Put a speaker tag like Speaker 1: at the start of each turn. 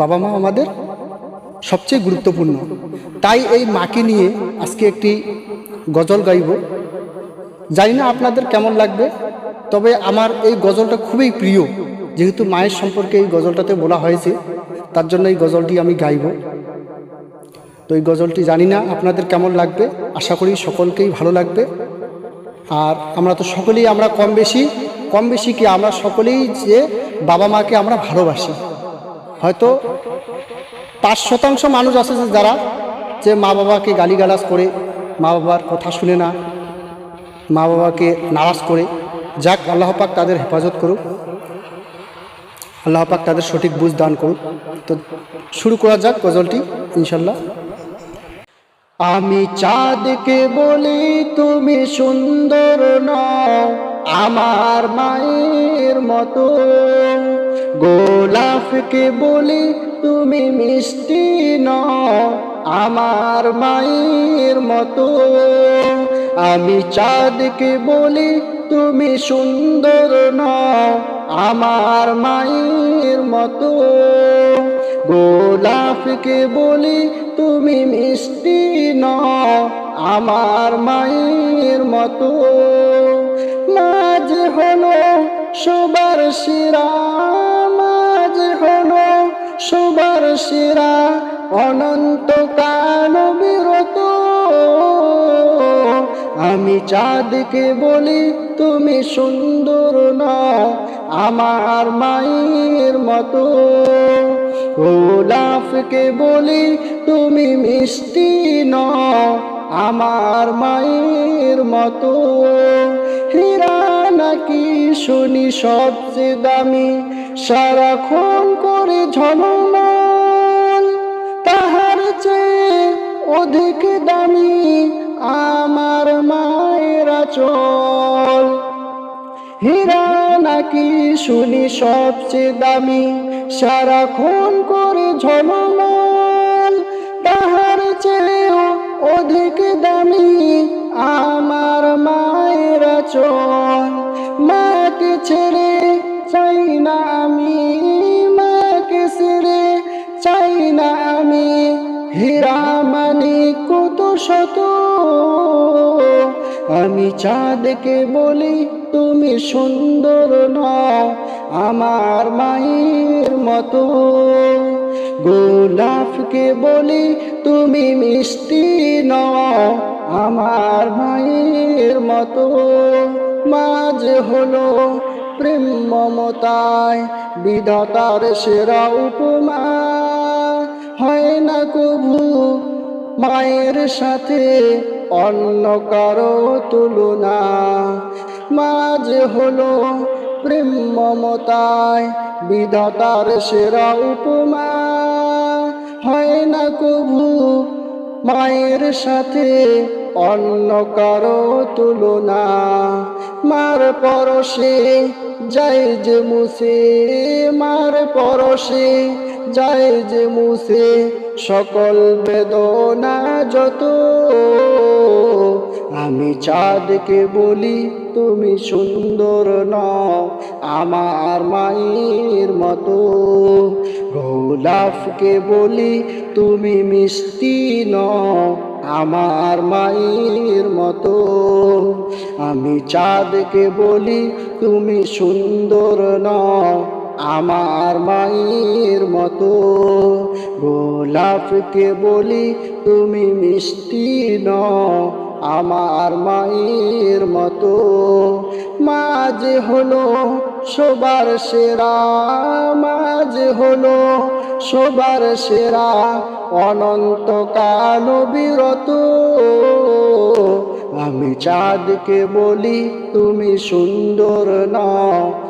Speaker 1: বাবা মা আমাদের সবচেয়ে গুরুত্বপূর্ণ। তাই এই মাকে নিয়ে আজকে একটি গজল গাইব। জানি না আপনাদের কেমন লাগবে, তবে আমার এই গজলটা খুবই প্রিয়। যেহেতু মায়ের সম্পর্কে এই গজলটাতে বলা হয়েছে, তার জন্য এই গজলটি আমি গাইব। তো এই গজলটি জানি না আপনাদের কেমন লাগবে, আশা করি সকলকেই ভালো লাগবে। আর আমরা তো সকলেই আমরা কম বেশি কম বেশি কি আমরা সকলেই যে বাবা মাকে আমরা ভালোবাসি। হয়তো পাঁচ শতাংশ মানুষ আছে যারা যে মা বাবাকে গালিগালাজ করে, মা বাবার কথা শুনে না, মা বাবাকে নারাজ করে। যাক, আল্লাহ পাক তাদের হেফাজত করুক। আল্লাহ পাক তাদের সঠিক বুঝ দান করুক। তো শুরু করা যাক গজলটি ইনশাল্লাহ আমি চাঁদকে বলি, তুমি সুন্দর নও, আমার মায়ের মতো। গোলাপকে বলি তুমি মিষ্টি নও, আমার মায়ের মতো। আমি চাঁদকে বলি তুমি সুন্দর ন আমার মায়ের মতো। গোলাপকে বলি তুমি মিষ্টি ন আমার মায়ের মতো। মাঝ হলো সবার শিরা। সবার শিরা, অনন্ত কাল বিরত। আমি চাঁদকে বলি, তুমি সুন্দর নও আমার মায়ের মতো। গোলাপকে বলি, তুমি মিষ্টি ন আমার মায়ের মতো। হীরা নাকি শুনি সবচেয়ে দামি? সারাক্ষণ করে ঝলমল। তাহার চেয়ে অধিক দামি আমার মায়েরা চল হীরা নাকি শুনি সবচেয়ে দামি? সারাক্ষণ করে ঝলমল। তাহার চেয়েও অধিক দামি আমার মায়েরা চল শত। আমি চাঁদকে বলি, তুমি সুন্দর নও আমার মায়ের মতো। গোলাপকে বলি, তুমি মিষ্টি নও আমার মায়ের মতো। মাঝ হলো প্রেম মমতায়, বিধাতার সেরা উপমা। হয় না কভু মায়ের সাথে অন্য কারও তুলনা। মাঝ হলো প্রেম মমতায়, বিধাতার সেরা উপমা। হয় না কভু মায়ের সাথে অন্য কারও তুলনা। মার পরশে যায় যে মুছে, মার পরশে যায় যে মুসে সকল বেদনা যত। আমি চাঁদকে বলি, তুমি সুন্দর নও, আমার মায়ের মতো। গোলাপকে বলি, তুমি মিষ্টি নও, আমার মায়ের মতো। আমি চাঁদকে বলি, তুমি সুন্দর নও। আমার মায়ের মতো। গোলাপকে বলি তুমি মিষ্টি নও, আমার মায়ের মতো। মাঝ হলো সবার সেরা, মাঝ হলো সবার সেরা অনন্ত কাল বিরত। আমি চাঁদকে বলি তুমি সুন্দর নও